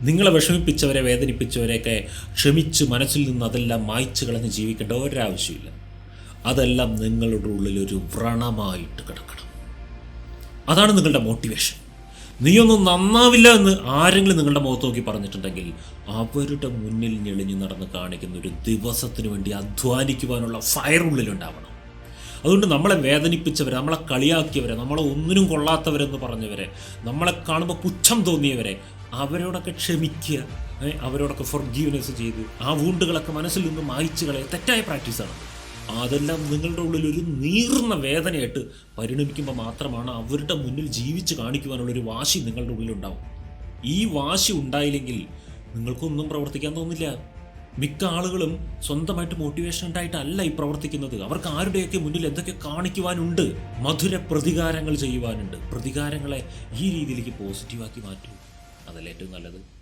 നിങ്ങളെ വിഷമിപ്പിച്ചവരെ വേദനിപ്പിച്ചവരെയൊക്കെ ക്ഷമിച്ച് മനസ്സിൽ നിന്ന് അതെല്ലാം മായ്ച്ചു കളഞ്ഞ് ജീവിക്കേണ്ട ഒരാവശ്യമില്ല. അതെല്ലാം നിങ്ങളുടെ ഉള്ളിൽ ഒരു വ്രണമായിട്ട് കിടക്കണം. അതാണ് നിങ്ങളുടെ മോട്ടിവേഷൻ നീയൊന്നും നന്നാവില്ല എന്ന് ആരെങ്കിലും നിങ്ങളുടെ മുഖത്ത് നോക്കി പറഞ്ഞിട്ടുണ്ടെങ്കിൽ അവരുടെ മുന്നിൽ ഞെളിഞ്ഞു നടന്ന് കാണിക്കുന്ന ഒരു ദിവസത്തിന് വേണ്ടി അധ്വാനിക്കുവാനുള്ള ഫയർ ഉള്ളിലുണ്ടാവണം അതുകൊണ്ട് നമ്മളെ വേദനിപ്പിച്ചവരെ നമ്മളെ കളിയാക്കിയവരെ നമ്മളെ ഒന്നിനും കൊള്ളാത്തവരെന്ന് പറഞ്ഞവരെ നമ്മളെ കാണുമ്പോൾ പുച്ഛം തോന്നിയവരെ അവരോടൊക്കെ ക്ഷമിക്കുക. അവരോടൊക്കെ ഫൊർഗീവ്നെസ് ചെയ്ത് ആ വൂണ്ടുകളൊക്കെ മനസ്സിൽ നിന്ന് മായ്ച്ചു കളയുക. തെറ്റായ പ്രാക്ടീസാണ് അതെല്ലാം നിങ്ങളുടെ ഉള്ളിൽ ഒരു നീർന്ന വേദനയായിട്ട് പരിണമിക്കുമ്പോൾ മാത്രമാണ് അവരുടെ മുന്നിൽ ജീവിച്ച് കാണിക്കുവാനുള്ളൊരു വാശി നിങ്ങളുടെ ഉള്ളിലുണ്ടാവും ഈ വാശി ഉണ്ടായില്ലെങ്കിൽ നിങ്ങൾക്കൊന്നും പ്രവർത്തിക്കാൻ തോന്നില്ല. മിക്ക ആളുകളും സ്വന്തമായിട്ട് മോട്ടിവേഷൻ ഉണ്ടായിട്ടല്ല ഈ പ്രവർത്തിക്കുന്നത്. അവർക്ക് ആരുടെയൊക്കെ മുന്നിൽ എന്തൊക്കെ കാണിക്കുവാനുണ്ട്? മധുര പ്രതികാരങ്ങൾ ചെയ്യുവാനുണ്ട്. പ്രതികാരങ്ങളെ ഈ രീതിയിലേക്ക് പോസിറ്റീവാക്കി മാറ്റൂ. അതല്ലേ ഏറ്റവും നല്ലത്?